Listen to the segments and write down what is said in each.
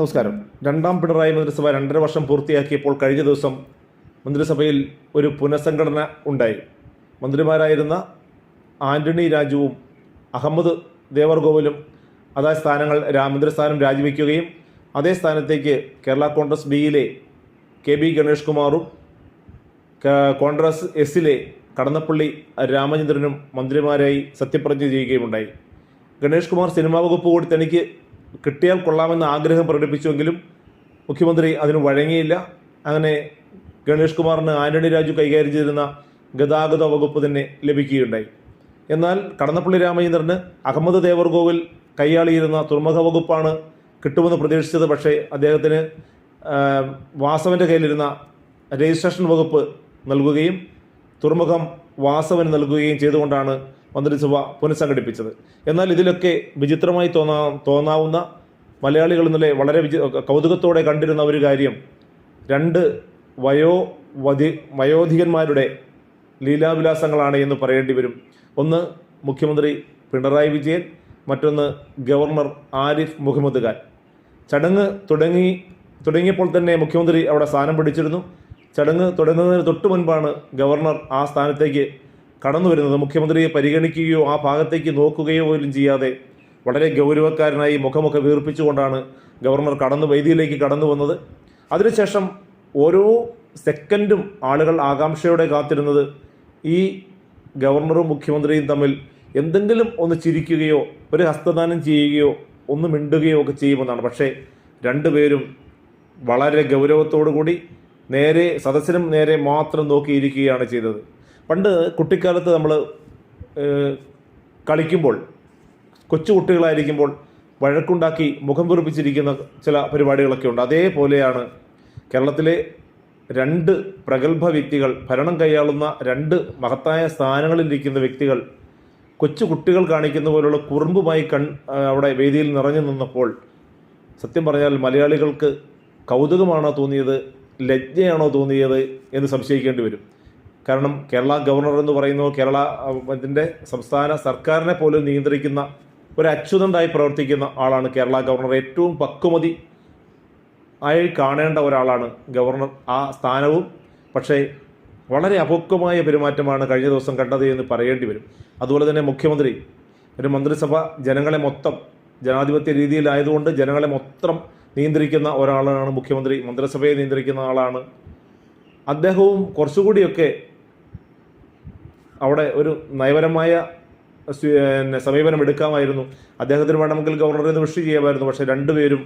നമസ്കാരം. രണ്ടാം പിണറായി മന്ത്രിസഭ രണ്ടര വർഷം പൂർത്തിയാക്കിയപ്പോൾ കഴിഞ്ഞ ദിവസം മന്ത്രിസഭയിൽ ഒരു പുനഃസംഘടന ഉണ്ടായി. മന്ത്രിമാരായിരുന്ന ആന്റണി രാജുവും അഹമ്മദ് ദേവർഗോവിലും അതായത് സ്ഥാനങ്ങൾ മന്ത്രിസ്ഥാനം രാജിവെക്കുകയും അതേ സ്ഥാനത്തേക്ക് കേരള കോൺഗ്രസ് ബിയിലെ കെ ബി ഗണേഷ് കുമാറും കോൺഗ്രസ് എസിലെ കടന്നപ്പള്ളി രാമചന്ദ്രനും മന്ത്രിമാരായി സത്യപ്രതിജ്ഞ ചെയ്യുകയുമുണ്ടായി. ഗണേഷ് കുമാർ സിനിമാ വകുപ്പ് കൂടി തനിക്ക് കിട്ടിയാൽ കൊള്ളാമെന്ന ആഗ്രഹം പ്രകടിപ്പിച്ചുവെങ്കിലും മുഖ്യമന്ത്രി അതിന് വഴങ്ങിയില്ല. അങ്ങനെ ഗണേഷ് കുമാറിന് ആന്റണി രാജു കൈകാര്യം ചെയ്തിരുന്ന ഗതാഗത വകുപ്പ് തന്നെ ലഭിക്കുകയുണ്ടായി. എന്നാൽ കടന്നപ്പള്ളി രാമചന്ദ്രന് അഹമ്മദ് ദേവർഗോവിൽ കൈയാളിയിരുന്ന തുറമുഖ വകുപ്പാണ് കിട്ടുമെന്ന് പ്രതീക്ഷിച്ചത്. പക്ഷേ അദ്ദേഹത്തിന് വാസവന്റെ കയ്യിലിരുന്ന രജിസ്ട്രേഷൻ വകുപ്പ് നൽകുകയും തുറമുഖം വാസവന് നൽകുകയും ചെയ്തുകൊണ്ടാണ് മന്ത്രിസഭ പുനഃസംഘടിപ്പിച്ചത്. എന്നാൽ ഇതിലൊക്കെ വിചിത്രമായി തോന്നാ തോന്നാവുന്ന മലയാളികൾ ഇന്നലെ വളരെ വിചി കൗതുകത്തോടെ കണ്ടിരുന്ന ഒരു കാര്യം. രണ്ട് വയോ വധി വയോധികന്മാരുടെ ലീലാവിലാസങ്ങളാണ് എന്ന് പറയേണ്ടി വരും. ഒന്ന് മുഖ്യമന്ത്രി പിണറായി വിജയൻ മറ്റൊന്ന് ഗവർണർ ആരിഫ് മുഹമ്മദ് ഖാൻ. ചടങ്ങ് തുടങ്ങി തുടങ്ങിയപ്പോൾ തന്നെ മുഖ്യമന്ത്രി അവിടെ സ്ഥാനം പിടിച്ചിരുന്നു. ചടങ്ങ് തുടങ്ങുന്നതിന് തൊട്ടു മുൻപാണ് ഗവർണർ ആ സ്ഥാനത്തേക്ക് കടന്നു വരുന്നത് മുഖ്യമന്ത്രിയെ പരിഗണിക്കുകയോ ആ ഭാഗത്തേക്ക് നോക്കുകയോ പോലും ചെയ്യാതെ വളരെ ഗൗരവക്കാരനായി മുഖമൊക്കെ വീർപ്പിച്ചുകൊണ്ടാണ് ഗവർണർ കടന്നു വേദിയിലേക്ക് കടന്നു വന്നത്. അതിനുശേഷം ഓരോ സെക്കൻഡും ആളുകൾ ആകാംക്ഷയോടെ കാത്തിരുന്നത് ഈ ഗവർണറും മുഖ്യമന്ത്രിയും തമ്മിൽ എന്തെങ്കിലും ഒന്ന് ചിരിക്കുകയോ ഒരു ഹസ്തദാനം ചെയ്യുകയോ ഒന്ന് മിണ്ടുകയോ ഒക്കെ ചെയ്യുമെന്നാണ്. പക്ഷേ രണ്ടുപേരും വളരെ ഗൗരവത്തോടു കൂടി നേരെ സദസ്സിനും നേരെ മാത്രം നോക്കിയിരിക്കുകയാണ് ചെയ്തത്. പണ്ട് കുട്ടിക്കാലത്ത് നമ്മൾ കളിക്കുമ്പോൾ കൊച്ചു കുട്ടികളായിരിക്കുമ്പോൾ വഴക്കുണ്ടാക്കി മുഖം കുറിപ്പിച്ചിരിക്കുന്ന ചില പരിപാടികളൊക്കെ ഉണ്ട്. അതേപോലെയാണ് കേരളത്തിലെ രണ്ട് പ്രഗത്ഭ വ്യക്തികൾ ഭരണം കൈയാളുന്ന രണ്ട് മഹത്തായ സ്ഥാനങ്ങളിലിരിക്കുന്ന വ്യക്തികൾ കൊച്ചു കുട്ടികൾ കാണിക്കുന്ന പോലുള്ള കുറുമ്പുമായി കൺ അവിടെ വേദിയിൽ നിറഞ്ഞു നിന്നപ്പോൾ സത്യം പറഞ്ഞാൽ മലയാളികൾക്ക് കൗതുകമാണോ തോന്നിയത് ലജ്ജയാണോ തോന്നിയത് എന്ന് സംശയിക്കേണ്ടി വരും. കാരണം കേരള ഗവർണർ എന്ന് പറയുന്നത് കേരള ഇതിന്റെ സംസ്ഥാന സർക്കാരിനെ പോലും നിയന്ത്രിക്കുന്ന ഒരു അച്യുതണ്ടായി പ്രവർത്തിക്കുന്ന ആളാണ് കേരള ഗവർണർ. ഏറ്റവും പക്വമതി ആയി കാണേണ്ട ഒരാളാണ് ഗവർണർ. ആ സ്ഥാനവും പക്ഷേ വളരെ അപക്വമായ പെരുമാറ്റമാണ് കഴിഞ്ഞ ദിവസം കണ്ടത് എന്ന് പറയേണ്ടി വരും. അതുപോലെ തന്നെ മുഖ്യമന്ത്രി ഒരു മന്ത്രിസഭ ജനങ്ങളെ മൊത്തം ജനാധിപത്യ രീതിയിലായതുകൊണ്ട് ജനങ്ങളെ മൊത്തം നിയന്ത്രിക്കുന്ന ഒരാളാണ് മുഖ്യമന്ത്രി മന്ത്രിസഭയെ നിയന്ത്രിക്കുന്ന ആളാണ്. അദ്ദേഹവും കുറച്ചുകൂടിയൊക്കെ അവിടെ ഒരു നയപരമായ സമീപനം എടുക്കാമായിരുന്നു. അദ്ദേഹത്തിന് വേണമെങ്കിൽ ഗവർണറെ നിന്ന് ചെയ്യാമായിരുന്നു. പക്ഷേ രണ്ടുപേരും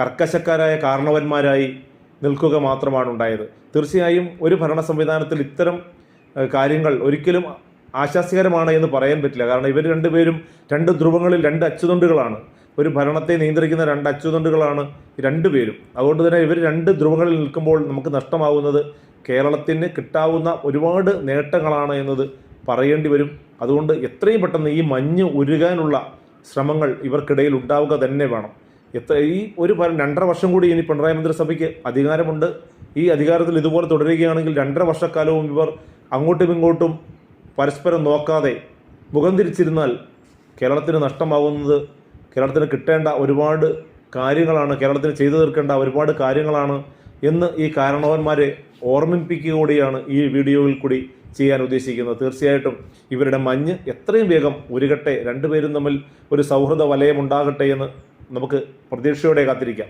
കർക്കശക്കാരായ കാരണവന്മാരായി നിൽക്കുക മാത്രമാണ് ഉണ്ടായത്. തീർച്ചയായും ഒരു ഭരണ സംവിധാനത്തിൽ ഇത്തരം കാര്യങ്ങൾ ഒരിക്കലും ആശാസ്യകരമാണ് എന്ന് പറയാൻ പറ്റില്ല. കാരണം ഇവർ രണ്ടുപേരും രണ്ട് ധ്രുവങ്ങളിൽ രണ്ട് അച്ചുതണ്ടുകളാണ്. ഒരു ഭരണത്തെ നിയന്ത്രിക്കുന്ന രണ്ട് അച്ചുതണ്ടുകളാണ് രണ്ടുപേരും. അതുകൊണ്ട് തന്നെ ഇവർ രണ്ട് ധ്രുവങ്ങളിൽ നിൽക്കുമ്പോൾ നമുക്ക് നഷ്ടമാവുന്നത് കേരളത്തിന് കിട്ടാവുന്ന ഒരുപാട് നേട്ടങ്ങളാണ് എന്നത് പറയേണ്ടി വരും. അതുകൊണ്ട് എത്രയും പെട്ടെന്ന് ഈ മഞ്ഞ് ഉരുകാനുള്ള ശ്രമങ്ങൾ ഇവർക്കിടയിൽ ഉണ്ടാവുക തന്നെ വേണം. എത്ര ഈ ഒരു രണ്ടര വർഷം കൂടി ഇനി പിണറായി മന്ത്രിസഭയ്ക്ക് അധികാരമുണ്ട്. ഈ അധികാരത്തിൽ ഇതുപോലെ തുടരുകയാണെങ്കിൽ രണ്ടര വർഷക്കാലവും ഇവർ അങ്ങോട്ടും ഇങ്ങോട്ടും പരസ്പരം നോക്കാതെ മുഖം തിരിച്ചിരുന്നാൽ കേരളത്തിന് നഷ്ടമാകുന്നത് കേരളത്തിന് കിട്ടേണ്ട ഒരുപാട് കാര്യങ്ങളാണ് കേരളത്തിന് ചെയ്തു തീർക്കേണ്ട ഒരുപാട് കാര്യങ്ങളാണ് എന്ന് ഈ കാരണവന്മാരെ ഓർമ്മിപ്പിക്കുക കൂടിയാണ് ഈ വീഡിയോയിൽ കൂടി ചെയ്യാൻ ഉദ്ദേശിക്കുന്നത് തീർച്ചയായിട്ടും ഇവരുടെ മഞ്ഞ് എത്രയും വേഗം ഉരുകട്ടെ. രണ്ടുപേരും തമ്മിൽ ഒരു സൗഹൃദ വലയം ഉണ്ടാകട്ടെ എന്ന് നമുക്ക് പ്രതീക്ഷയോടെ കാത്തിരിക്കാം.